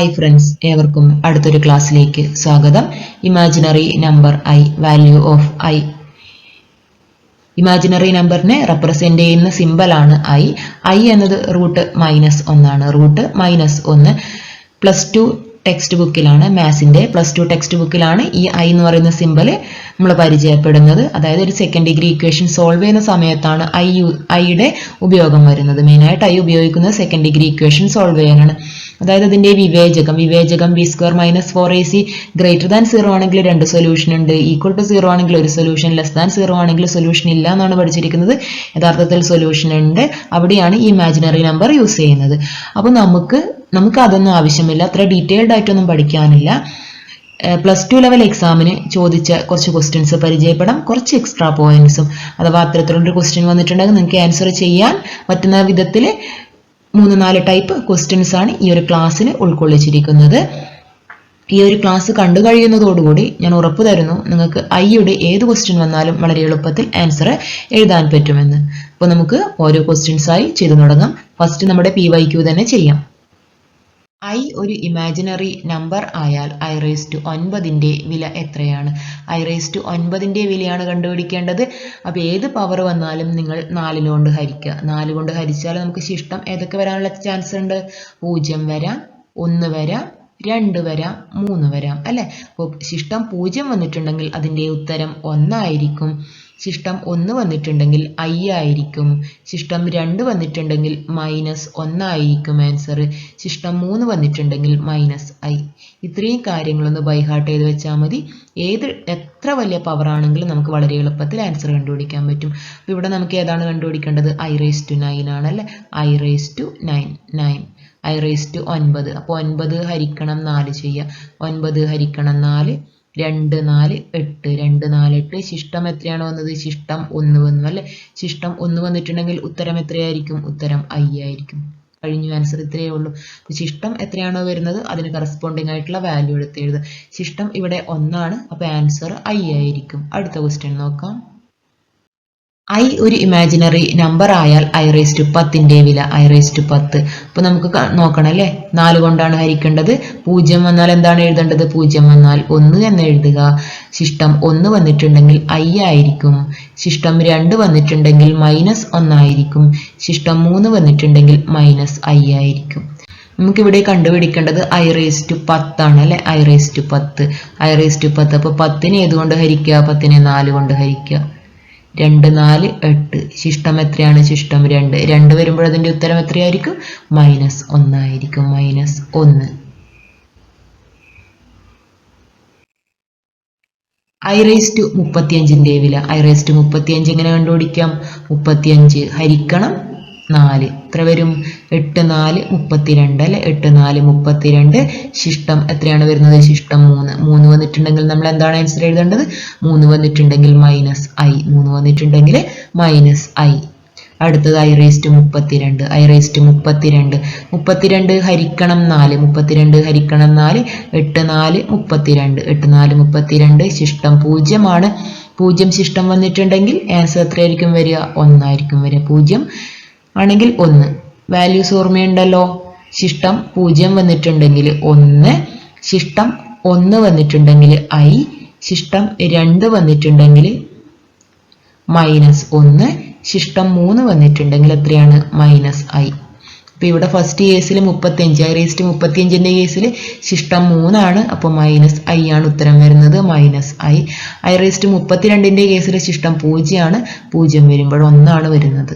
Hi friends ഏവർക്കും അടുത്തൊരു ക്ലാസ്സിലേക്ക് സ്വാഗതം. Imaginary number I value of I imaginary നമ്പറിനെ റെപ്രസെന്റ് ചെയ്യുന്ന സിമ്പലാണ് ഐ ഐ എന്നത് റൂട്ട് മൈനസ് ഒന്നാണ്. റൂട്ട് മൈനസ് ഒന്ന് പ്ലസ് ടു ടെക്സ്റ്റ് ബുക്കിലാണ് മാത്സിന്റെ പ്ലസ് ടു ടെക്സ്റ്റ് ബുക്കിലാണ് ഈ ഐ എന്ന് പറയുന്ന സിമ്പൽ നമ്മൾ പരിചയപ്പെടുന്നത്. അതായത് ഒരു സെക്കൻഡ് ഡിഗ്രി ഇക്വേഷൻ സോൾവ് ചെയ്യുന്ന സമയത്താണ് ഐ ഐയുടെ ഉപയോഗം വരുന്നത്. മെയിനായിട്ട് ഐ ഉപയോഗിക്കുന്നത് സെക്കൻഡ് ഡിഗ്രി ഇക്വേഷൻ സോൾവ് ചെയ്യാനാണ്. അതായത് അതിന്റെ വിവേചകം വിവേചകം B square minus four A C greater than zero ആണെങ്കിൽ രണ്ട് സൊല്യൂഷൻ ഉണ്ട് ഈക്വൽ ടു സീറോ ആണെങ്കിൽ ഒരു സൊല്യൂഷൻ ലെസ് ദാൻ സീറോ ആണെങ്കിൽ സൊല്യൂഷൻ ഇല്ല എന്നാണ് പഠിച്ചിരിക്കുന്നത്. യഥാർത്ഥത്തിൽ സൊല്യൂഷൻ ഉണ്ട്. അവിടെയാണ് ഈ ഇമാജിനറി നമ്പർ യൂസ് ചെയ്യുന്നത്. അപ്പോൾ നമുക്ക് നമുക്ക് അതൊന്നും ആവശ്യമില്ല. അത്ര ഡീറ്റെയിൽഡ് ആയിട്ടൊന്നും പഠിക്കാനില്ല. പ്ലസ് ടു ലെവൽ എക്സാമിന് ചോദിച്ച കുറച്ച് ക്വസ്റ്റ്യൻസ് പരിചയപ്പെടാം. കുറച്ച് എക്സ്ട്രാ പോയിന്റ്സും അഥവാ അത്തരത്തിലുള്ളൊരു ക്വസ്റ്റ്യൻ വന്നിട്ടുണ്ടെങ്കിൽ നിങ്ങൾക്ക് ആൻസർ ചെയ്യാൻ പറ്റുന്ന വിധത്തിൽ മൂന്ന് നാല് ടൈപ്പ് ക്വസ്റ്റ്യൻസ് ആണ് ഈ ഒരു ക്ലാസ്സിൽ ഉൾക്കൊള്ളിച്ചിരിക്കുന്നത്. ഈ ഒരു ക്ലാസ് കണ്ടു കഴിയുന്നതോടുകൂടി ഞാൻ ഉറപ്പു തരുന്നു നിങ്ങൾക്ക് ഐയുടെ ഏത് ക്വസ്റ്റ്യൻ വന്നാലും വളരെ എളുപ്പത്തിൽ ആൻസർ എഴുതാൻ പറ്റുമെന്ന്. അപ്പോൾ നമുക്ക് ഓരോ ക്വസ്റ്റ്യൻസായി ചെയ്തു തുടങ്ങാം. ഫസ്റ്റ് നമ്മുടെ പി വൈ ക്യു തന്നെ ചെയ്യാം. ഐ ഒരു ഇമാജിനറി നമ്പർ ആയാൽ ഐ റേസ് ടു ഒൻപതിന്റെ വില എത്രയാണ്? ഐ റേസ് ടു ഒൻപതിന്റെ വിലയാണ് കണ്ടുപിടിക്കേണ്ടത്. അപ്പോൾ ഏത് പവർ വന്നാലും നിങ്ങൾ നാലിലുകൊണ്ട് ഹരിക്കുക. നാല് കൊണ്ട് ഹരിച്ചാൽ നമുക്ക് ശിഷ്ടം ഏതൊക്കെ വരാനുള്ള ചാൻസ് ഉണ്ട്? പൂജ്യം വരാം ഒന്ന് വരാം രണ്ട് വരാം മൂന്ന് വരാം. അല്ലേ? അപ്പോൾ ശിഷ്ടം പൂജ്യം വന്നിട്ടുണ്ടെങ്കിൽ അതിന്റെ ഉത്തരം ഒന്നായിരിക്കും. ശിഷ്ടം ഒന്ന് വന്നിട്ടുണ്ടെങ്കിൽ ഐ ആയിരിക്കും. ശിഷ്ടം രണ്ട് വന്നിട്ടുണ്ടെങ്കിൽ മൈനസ് ഒന്നായിരിക്കും ആൻസർ ശിഷ്ടം മൂന്ന് വന്നിട്ടുണ്ടെങ്കിൽ മൈനസ് ഐ ഇത്രയും കാര്യങ്ങളൊന്ന് ബൈഹാർട്ട് ചെയ്ത് വെച്ചാൽ മതി. ഏത് എത്ര വലിയ പവർ ആണെങ്കിലും നമുക്ക് വളരെ എളുപ്പത്തിൽ ആൻസർ കണ്ടുപിടിക്കാൻ പറ്റും. അപ്പോൾ ഇവിടെ നമുക്ക് ഏതാണ് കണ്ടുപിടിക്കേണ്ടത്? ഐ റേസ് ടു നയൻ ആണല്ലേ I raise to nine nine I raise to ഒൻപത്. അപ്പോൾ ഒൻപത് ഹരിക്കണം നാല് ചെയ്യുക. ഒൻപത് ഹരിക്കണം നാല്. രണ്ട് നാല് എട്ട് രണ്ട് നാല് എട്ട്. ശിഷ്ടം എത്രയാണ് വന്നത്? ശിഷ്ടം ഒന്ന് വന്നു അല്ലെ? ശിഷ്ടം ഒന്ന് വന്നിട്ടുണ്ടെങ്കിൽ ഉത്തരം എത്രയായിരിക്കും? ഉത്തരം ഐ ആയിരിക്കും. കഴിഞ്ഞു ആൻസർ ഇത്രയേ ഉള്ളൂ. ശിഷ്ടം എത്രയാണോ വരുന്നത്? അതിന് കറസ്പോണ്ടിങ് ആയിട്ടുള്ള വാല്യൂ എടുത്ത് എഴുതുക. ശിഷ്ടം ഇവിടെ ഒന്നാണ് അപ്പോൾ ആൻസർ ഐ ആയിരിക്കും. അടുത്ത ക്വസ്റ്റ്യൻ നോക്കാം. ഐ ഒരു ഇമാജിനറി നമ്പർ ആയാൽ ഐ റേസ് ടു പത്തിന്റെ വില ഐ റേസ് ടു പത്ത്. അപ്പോൾ നമുക്ക് നോക്കണം അല്ലേ? നാല് കൊണ്ടാണ് ഹരിക്കേണ്ടത്. പൂജ്യം വന്നാൽ എന്താണ് എഴുതേണ്ടത്? പൂജ്യം വന്നാൽ ഒന്ന് എന്ന് എഴുതുക. ശിഷ്ടം ഒന്ന് വന്നിട്ടുണ്ടെങ്കിൽ ഐ ആയിരിക്കും. ശിഷ്ടം രണ്ട് വന്നിട്ടുണ്ടെങ്കിൽ മൈനസ് ഒന്നായിരിക്കും ശിഷ്ടം മൂന്ന് വന്നിട്ടുണ്ടെങ്കിൽ മൈനസ് ഐ ആയിരിക്കും. നമുക്കിവിടെ കണ്ടുപിടിക്കേണ്ടത് ഐ റേസ് ടു പത്താണ് അല്ലെ? ഐ റേസ് ടു പത്ത്. ഐ റേസ് ടു പത്ത്. അപ്പോൾ പത്തിനെ ഏതുകൊണ്ട് ഹരിക്കുക? പത്തിനെ നാല് കൊണ്ട് ഹരിക്കുക. രണ്ട് നാല് എട്ട്. ശിഷ്ടം എത്രയാണ്? ശിഷ്ടം രണ്ട്. രണ്ട് വരുമ്പോൾ അതിന്റെ ഉത്തരം എത്രയായിരിക്കും? മൈനസ് ഒന്നായിരിക്കും. മൈനസ് ഒന്ന്. ഐ റേസ് ടു മുപ്പത്തിയഞ്ചിന്റെ വില. ഐ റേസ് ടു മുപ്പത്തിയഞ്ച് എങ്ങനെ കണ്ടുപിടിക്കാം? മുപ്പത്തിയഞ്ച് ഹരിക്കണം നാല്. എത്ര വരും? എട്ട് നാല് മുപ്പത്തിരണ്ട് അല്ലെ? എട്ട് നാല് മുപ്പത്തിരണ്ട്. ശിഷ്ടം എത്രയാണ് വരുന്നത്? ശിഷ്ടം മൂന്ന്. മൂന്ന് വന്നിട്ടുണ്ടെങ്കിൽ നമ്മൾ എന്താണ് ആൻസർ എഴുതേണ്ടത്? മൂന്ന് വന്നിട്ടുണ്ടെങ്കിൽ മൈനസ് ഐ മൂന്ന് വന്നിട്ടുണ്ടെങ്കിൽ മൈനസ് ഐ അടുത്തത് ഐ റേസ് ടു മുപ്പത്തിരണ്ട്. ഐ റേസ് ടു മുപ്പത്തിരണ്ട്. മുപ്പത്തിരണ്ട് ഹരിക്കണം നാല്. മുപ്പത്തിരണ്ട് ഹരിക്കണം നാല്. എട്ട് നാല് മുപ്പത്തിരണ്ട്. എട്ട് നാല് മുപ്പത്തിരണ്ട്. ശിഷ്ടം പൂജ്യമാണ്. പൂജ്യം ശിഷ്ടം വന്നിട്ടുണ്ടെങ്കിൽ ആൻസർ എത്രയായിരിക്കും വരിക? ഒന്നായിരിക്കും വരിക. പൂജ്യം ആണെങ്കിൽ ഒന്ന്. വാല്യൂസ് ഓർമ്മയുണ്ടല്ലോ? ശിഷ്ടം പൂജ്യം വന്നിട്ടുണ്ടെങ്കിൽ ഒന്ന്. ശിഷ്ടം ഒന്ന് വന്നിട്ടുണ്ടെങ്കിൽ ഐ ശിഷ്ടം രണ്ട് വന്നിട്ടുണ്ടെങ്കിൽ മൈനസ് ഒന്ന്. ശിഷ്ടം മൂന്ന് വന്നിട്ടുണ്ടെങ്കിൽ എത്രയാണ്? മൈനസ് ഐ അപ്പൊ ഇവിടെ ഫസ്റ്റ് കേസിൽ മുപ്പത്തിയഞ്ച്. ഐ റേസ്റ്റ് മുപ്പത്തിയഞ്ചിന്റെ കേസിൽ ശിഷ്ടം മൂന്നാണ്. അപ്പോൾ മൈനസ് ഐ ആണ് ഉത്തരം വരുന്നത്. മൈനസ് ഐ ഐ റേസ്റ്റ് മുപ്പത്തിരണ്ടിന്റെ കേസിൽ ശിഷ്ടം പൂജ്യമാണ്. പൂജ്യം വരുമ്പോൾ ഒന്നാണ് വരുന്നത്.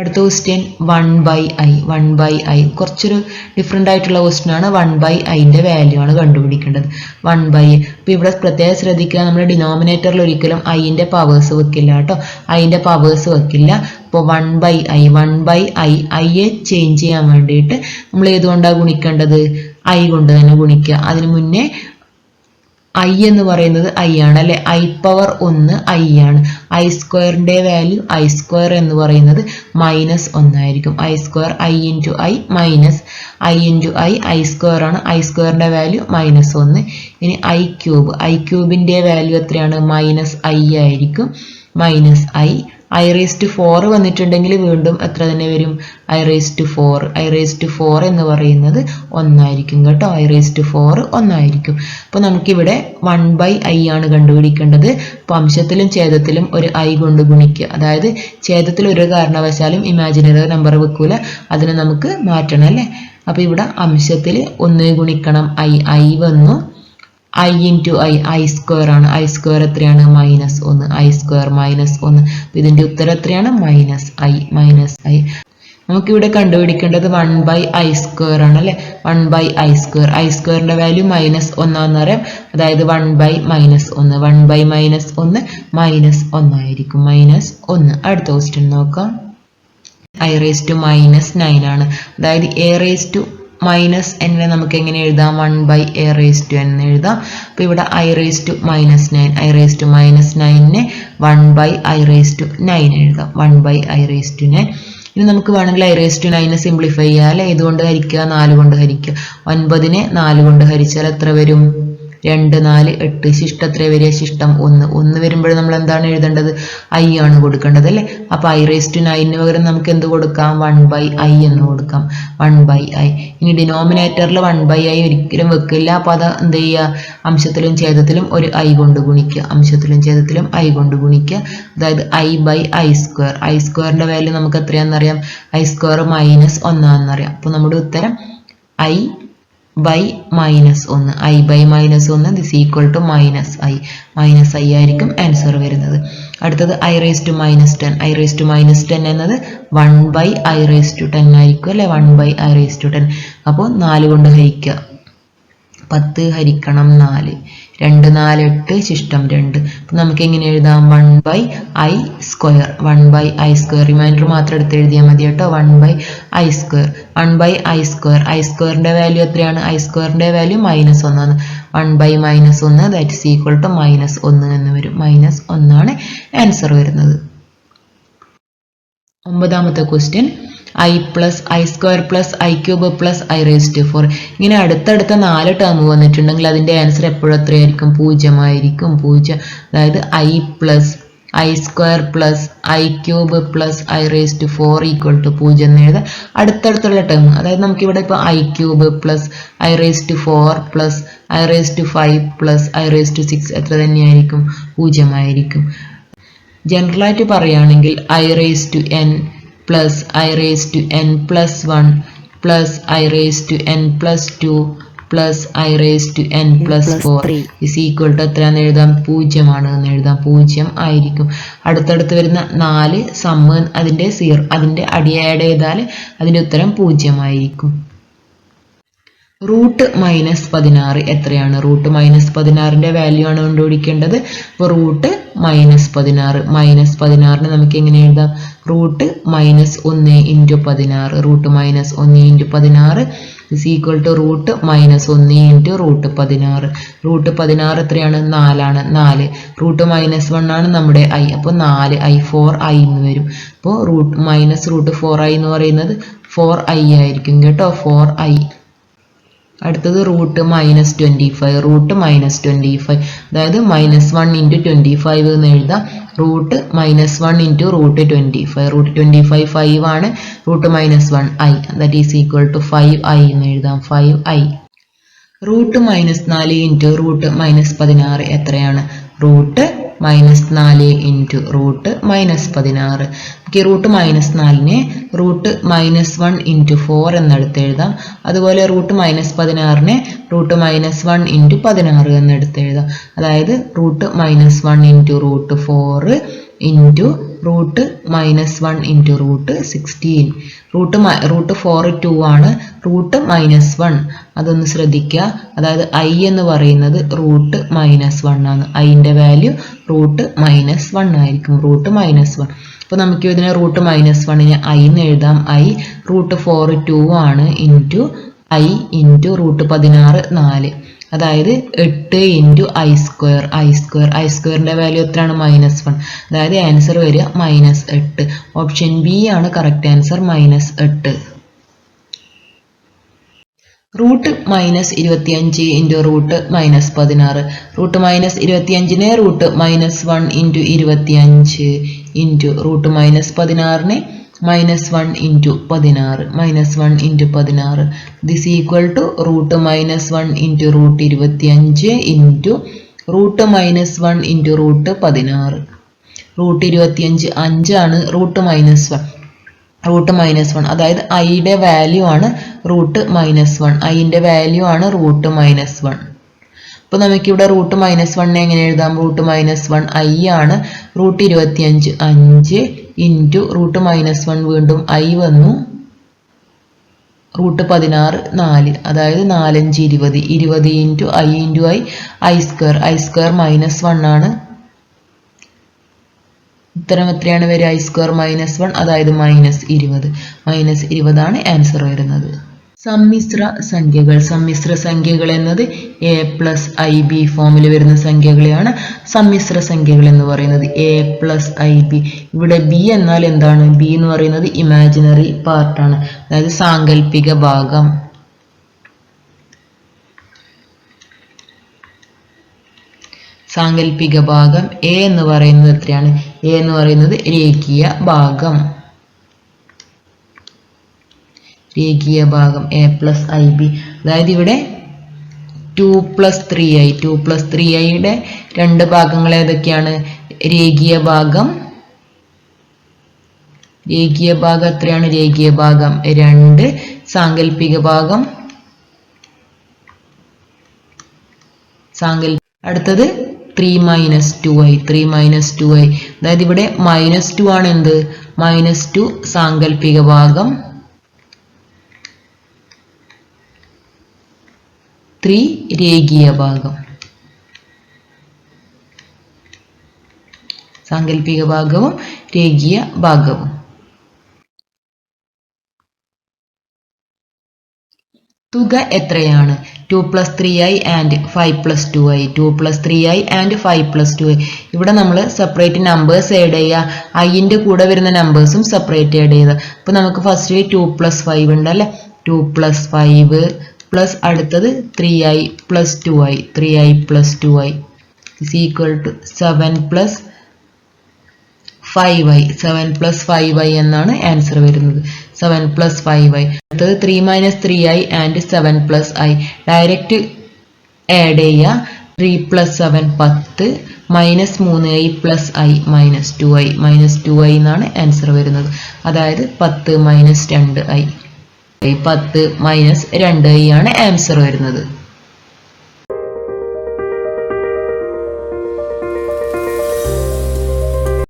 അടുത്ത question one by I one by I കുറച്ചൊരു ഡിഫറെന്റ് ആയിട്ടുള്ള ക്വസ്റ്റ്യൻ ആണ്. വൺ ബൈ ഐന്റെ വാല്യൂ ആണ് കണ്ടുപിടിക്കേണ്ടത്. വൺ ബൈ അപ്പോൾ ഇവിടെ പ്രത്യേകം ശ്രദ്ധിക്കുക. നമ്മൾ ഡിനോമിനേറ്ററിൽ ഒരിക്കലും ഐന്റെ പവേഴ്സ് വെക്കില്ല കേട്ടോ. ഐന്റെ പവേഴ്സ് വെക്കില്ല. അപ്പോൾ one by I one by I ഐയെ ചേഞ്ച് ചെയ്യാൻ വേണ്ടിയിട്ട് നമ്മൾ ഏതുകൊണ്ടാണ് ഗുണിക്കേണ്ടത്? ഐ കൊണ്ട് തന്നെ ഗുണിക്കുക. അതിന് മുന്നേ ഐ എന്ന് പറയുന്നത് ഐ ആണ് അല്ലെ? ഐ പവർ ഒന്ന് ഐ ആണ്. ഐ സ്ക്വയറിന്റെ വാല്യൂ ഐ സ്ക്വയർ എന്ന് പറയുന്നത് മൈനസ് ഒന്നായിരിക്കും. I square I into I minus I into I I square ആണ്. ഐ സ്ക്വയറിന്റെ വാല്യൂ മൈനസ് ഒന്ന്. ഇനി ഐ ക്യൂബ് ഐ ക്യൂബിന്റെ വാല്യൂ എത്രയാണ്? മൈനസ് ഐ ആയിരിക്കും. Minus I I raise to four വന്നിട്ടുണ്ടെങ്കിൽ വീണ്ടും എത്ര തന്നെ വരും? I raise to four I raise to four എന്ന് പറയുന്നത് ഒന്നായിരിക്കും കേട്ടോ. ഐ റേസ് ടു ഫോർ ഒന്നായിരിക്കും. അപ്പോൾ നമുക്കിവിടെ വൺ ബൈ ഐ ആണ് കണ്ടുപിടിക്കേണ്ടത്. അപ്പോൾ അംശത്തിലും ഛേദത്തിലും ഒരു ഐ കൊണ്ട് ഗുണിക്കുക. അതായത് ഛേദത്തിൽ ഒരു കാരണവശാലും ഇമാജിനറി നമ്പർ വെക്കൂല. അതിനെ നമുക്ക് മാറ്റണം അല്ലേ? അപ്പോൾ ഇവിടെ അംശത്തിൽ ഒന്ന് ഗുണിക്കണം. ഐ ഐ വന്നു. I into I I square ആണ്. ഐ സ്ക്വയർ എത്രയാണ്? മൈനസ് ഒന്ന്. ഐ സ്ക്വയർ മൈനസ് ഒന്ന്. ഇതിന്റെ ഉത്തരം എത്രയാണ്? മൈനസ് ഐ മൈനസ് ഐ നമുക്കിവിടെ കണ്ടുപിടിക്കേണ്ടത് വൺ ബൈ ഐ സ്ക്വയർ ആണ് അല്ലേ? One by I square I സ്ക്വയറിന്റെ വാല്യൂ മൈനസ് ഒന്നാന്ന് പറയാം അതായത് വൺ ബൈ മൈനസ് ഒന്ന്. വൺ ബൈ മൈനസ് ഒന്ന് മൈനസ് ഒന്നായിരിക്കും മൈനസ് ഒന്ന്. അടുത്ത ക്വസ്റ്റ്യൻ നോക്കാം. I raise to minus nine ആണ്. അതായത് എ റേസ് ടു മൈനസ് എന്നിനെ നമുക്ക് എങ്ങനെ എഴുതാം? One by A raise to എന്ന് എഴുതാം. അപ്പോൾ ഇവിടെ I raise to minus nine I raise to minus നയനെ one by I raise to nine എഴുതാം. One by I raise to nine ഇനി നമുക്ക് വേണമെങ്കിൽ ഐ റേസ് ടു നയനെ സിംപ്ലിഫൈ ചെയ്യാം അല്ലെ? ഇതുകൊണ്ട് ഹരിക്കുക? നാല് കൊണ്ട് ഹരിക്കുക. ഒൻപതിനെ നാല് കൊണ്ട് ഹരിച്ചാൽ എത്ര വരും? രണ്ട് നാല് എട്ട് ശിഷ്ടം എത്ര വരിക ശിഷ്ടം ഒന്ന്. ഒന്ന് വരുമ്പോൾ നമ്മൾ എന്താണ് എഴുതേണ്ടത്? ഐ ആണ് കൊടുക്കേണ്ടത് അല്ലേ? അപ്പോൾ ഐ റേസ് ടു നയന് പകരം നമുക്ക് എന്ത് കൊടുക്കാം? വൺ ബൈ ഐ എന്ന് കൊടുക്കാം. വൺ ബൈ ഐ ഇനി ഡിനോമിനേറ്ററിൽ വൺ ബൈ ഐ ഒരിക്കലും വെക്കില്ല. അപ്പോൾ അത് എന്ത് ചെയ്യുക? അംശത്തിലും ഛേദത്തിലും ഒരു ഐ കൊണ്ട് ഗുണിക്കുക. അംശത്തിലും ഛേദത്തിലും ഐ കൊണ്ട് ഗുണിക്കുക. അതായത് I by I square I സ്ക്വയറിന്റെ വാല്യൂ നമുക്ക് എത്രയാണെന്നറിയാം? ഐ സ്ക്വയർ മൈനസ് ഒന്നാണെന്നറിയാം. അപ്പോൾ നമ്മുടെ ഉത്തരം ഐ ബൈ മൈനസ് ഒന്ന് ഐ ബൈ മൈനസ് ഒന്ന് this equal to minus I minus I ആയിരിക്കും ആൻസർ വരുന്നത്. അടുത്തത് I raise to minus ten I raise to minus ten എന്നത് one by I raise to ten ആയിരിക്കും അല്ലെ? One by I raise to ten അപ്പോൾ നാല് കൊണ്ട് ഹരിക്കുക. പത്ത് ഹരിക്കണം നാല്. രണ്ട് നാല് എട്ട് ശിഷ്ടം രണ്ട്. അപ്പം നമുക്ക് എങ്ങനെ എഴുതാം? One by I square one by I square remainder മാത്രം എടുത്ത് എഴുതിയാൽ മതി കേട്ടോ. One by I square one by I square I സ്ക്വയറിന്റെ വാല്യൂ എത്രയാണ്? ഐ സ്ക്വയറിന്റെ വാല്യൂ മൈനസ് ഒന്നാണ് വൺ ബൈ മൈനസ് ഒന്ന് that is equal to minus ഒന്ന് എന്ന് വരും. മൈനസ് ഒന്നാണ് ആൻസർ വരുന്നത്. ഒമ്പതാമത്തെ question I plus I square plus I cube plus I raise to four ഇങ്ങനെ അടുത്തടുത്ത നാല് ടേം വന്നിട്ടുണ്ടെങ്കിൽ അതിന്റെ ആൻസർ എപ്പോഴും എത്രയായിരിക്കും? പൂജ്യമായിരിക്കും. പൂജ്യം. അതായത് I plus I square plus I cube plus I raise to four equal to പൂജ്യം എന്ന് എഴുതാം. അടുത്തടുത്തുള്ള ടേം അതായത് നമുക്കിവിടെ ഇപ്പോൾ I cube plus I raise to four plus I raise to five plus I raise to six എത്ര തന്നെയായിരിക്കും? പൂജ്യമായിരിക്കും. ജനറലായിട്ട് പറയുകയാണെങ്കിൽ I raise to N plus I raise to N plus one plus I raise to N plus two plus I raise to N plus four is equal to എത്രയാണെന്ന് എഴുതാം? പൂജ്യമാണ് എന്ന് എഴുതാം. പൂജ്യം ആയിരിക്കും. അടുത്തടുത്ത് വരുന്ന നാല് സമ്മ് അതിന്റെ സീറോ അതിന്റെ അടി ആഡ് ചെയ്താൽ അതിന്റെ ഉത്തരം പൂജ്യമായിരിക്കും. റൂട്ട് മൈനസ് പതിനാറ് എത്രയാണ്? റൂട്ട് മൈനസ് പതിനാറിന്റെ വാല്യൂ ആണ് കണ്ടുപിടിക്കേണ്ടത്. അപ്പോൾ റൂട്ട് മൈനസ് പതിനാറ് മൈനസ് പതിനാറിന് നമുക്ക് എങ്ങനെ എഴുതാം? റൂട്ട് മൈനസ് ഒന്ന് ഇന്റു പതിനാറ് റൂട്ട് മൈനസ് ഒന്ന് ഇന്റു പതിനാറ് is equal to root minus ഒന്ന് ഇന്റു റൂട്ട് പതിനാറ്. റൂട്ട് പതിനാറ് എത്രയാണ്? നാലാണ്. നാല്. റൂട്ട് മൈനസ് വൺ ആണ് നമ്മുടെ ഐ അപ്പോൾ നാല് ഐ ഫോർ ഐ എന്ന് വരും. അപ്പോൾ root minus root four I എന്ന് പറയുന്നത് ഫോർ ഐ ആയിരിക്കും കേട്ടോ. ഫോർ ഐ അടുത്തത് root minus twenty five root minus twenty five. അതായത് minus one into twenty five എന്ന് എഴുതാം. Root minus one into root twenty five. Root twenty five five ആണ്. Root minus one I that is equal to five I എന്ന് എഴുതാം. Five I root minus നാല് into root minus പതിനാറ് എത്രയാണ്? Root minus നാല് into root minus പതിനാറ്. നമുക്ക് root minus നാലിനെ root minus one into four എന്നെടുത്ത് എഴുതാം. അതുപോലെ റൂട്ട് മൈനസ് പതിനാറിനെ റൂട്ട് മൈനസ് വൺ ഇന്റു പതിനാറ് എന്നെടുത്ത് എഴുതാം. അതായത് root minus one into root four into root minus one into root sixteen root root four two ആണ് റൂട്ട് മൈനസ് വൺ അതൊന്ന് ശ്രദ്ധിക്കുക. അതായത് ഐ എന്ന് പറയുന്നത് റൂട്ട് മൈനസ് വൺ ആണ്. ഐന്റെ വാല്യൂ റൂട്ട് മൈനസ് വൺ ആയിരിക്കും. റൂട്ട് മൈനസ് വൺ അപ്പോൾ നമുക്ക് ഇതിനെ റൂട്ട് മൈനസ് വണ്ണിന് ഐ എന്ന് എഴുതാം. ഐ റൂട്ട് ഫോർ ടു ആണ് ഇന്റു ഐ ഇന്റു റൂട്ട് പതിനാറ് നാല്. അതായത് എട്ട് into I square I square I സ്ക്വയറിന്റെ വാല്യൂ എത്രയാണ്? മൈനസ് വൺ അതായത് ആൻസർ വരിക മൈനസ് എട്ട്. ഓപ്ഷൻ ബി ആണ് കറക്റ്റ് ആൻസർ മൈനസ് എട്ട്. റൂട്ട് മൈനസ് ഇരുപത്തിയഞ്ച് ഇന്റു റൂട്ട് മൈനസ് പതിനാറ്. റൂട്ട് മൈനസ് ഇരുപത്തിയഞ്ചിനെ റൂട്ട് മൈനസ് വൺ ഇന്റു ഇരുപത്തിയഞ്ച് ഇന്റു റൂട്ട് മൈനസ് പതിനാറിനെ മൈനസ് വൺ ഇന്റു പതിനാറ് മൈനസ് വൺ ഇന്റു പതിനാറ്. This equal to root minus one into root ഇരുപത്തിയഞ്ച് into root minus one into root പതിനാറ്. Root ഇരുപത്തിയഞ്ച് അഞ്ചാണ് root minus one root minus one അതായത് ഐയുടെ വാല്യൂ ആണ് റൂട്ട് മൈനസ് വൺ ഐന്റെ വാല്യൂ ആണ് റൂട്ട് മൈനസ് വൺ അപ്പോൾ നമുക്കിവിടെ റൂട്ട് മൈനസ് വണ്ണിനെ എങ്ങനെ എഴുതാം? റൂട്ട് മൈനസ് വൺ ഐ ആണ് റൂട്ട് ഇരുപത്തിയഞ്ച് അഞ്ച് ഇന്റു റൂട്ട് മൈനസ് വൺ വീണ്ടും ഐ വന്നു. റൂട്ട് പതിനാറ് നാല്. അതായത് നാലഞ്ച് ഇരുപത്. ഇരുപത് into I into I I square I square minus one ആണ്. ഉത്തരം എത്രയാണ് വരിക? ഐ സ്ക്വയർ മൈനസ് വൺ അതായത് മൈനസ് ഇരുപത്. മൈനസ് ഇരുപതാണ് ആൻസർ വരുന്നത്. സമ്മിശ്ര സംഖ്യകൾ. സമ്മിശ്ര സംഖ്യകൾ എന്നത് എ പ്ലസ് ഐ ബി ഫോമിൽ വരുന്ന സംഖ്യകളെയാണ് സമ്മിശ്ര സംഖ്യകൾ എന്ന് പറയുന്നത്. എ പ്ലസ് ഐ ബി ഇവിടെ ബി എന്നാൽ എന്താണ്? ബി എന്ന് പറയുന്നത് ഇമാജിനറി പാർട്ടാണ് അതായത് സാങ്കല്പിക ഭാഗം. സാങ്കല്പിക ഭാഗം എ എന്ന് പറയുന്നത് എത്രയാണ്? എ എന്ന് പറയുന്നത് രേഖീയ ഭാഗം. രേഖീയ ഭാഗം എ പ്ലസ് ഐ ബി അതായത് ഇവിടെ two plus three I two plus three ഐയുടെ രണ്ട് ഭാഗങ്ങൾ ഏതൊക്കെയാണ്? രേഖീയ ഭാഗം രേഖീയ ഭാഗം എത്രയാണ്? രേഖീയ ഭാഗം രണ്ട്. സാങ്കല്പിക ഭാഗം സാങ്കൽ അടുത്തത് three minus two I three minus two I അതായത് ഇവിടെ മൈനസ് ടു ആണ് എന്ത്? മൈനസ് ടു സാങ്കല്പിക ഭാഗം. ത്രീ രേഖീയ ഭാഗം. സാങ്കല്പിക ഭാഗവും രേഖീയ ഭാഗവും. തുക എത്രയാണ്? Two plus three I and five plus two I two plus three I and five plus two I ഇവിടെ നമ്മൾ സെപ്പറേറ്റ് നമ്പേഴ്സ് ആഡ് ചെയ്യുക ഐന്റെ കൂടെ വരുന്ന നമ്പേഴ്സും സെപ്പറേറ്റ് ആഡ് ചെയ്യുക അപ്പോൾ നമുക്ക് ഫസ്റ്റ് ടു പ്ലസ് ഫൈവ് ഉണ്ട് അല്ലേ ടു പ്ലസ് ഫൈവ് പ്ലസ് അടുത്തത് three I plus two I three I plus two I is equal to seven plus five I seven plus five I എന്നാണ് answer വരുന്നത്. Seven plus five I അടുത്തത് three minus three I and seven plus I direct add ചെയ്യുക. Three plus seven പത്ത്. Minus മൂന്ന് I plus I minus two I minus two I എന്നാണ് answer വരുന്നത്. അതായത് പത്ത് മൈനസ് രണ്ട് ഐ പത്ത് മൈനസ് രണ്ട് ആണ് ആൻസർ വരുന്നത്.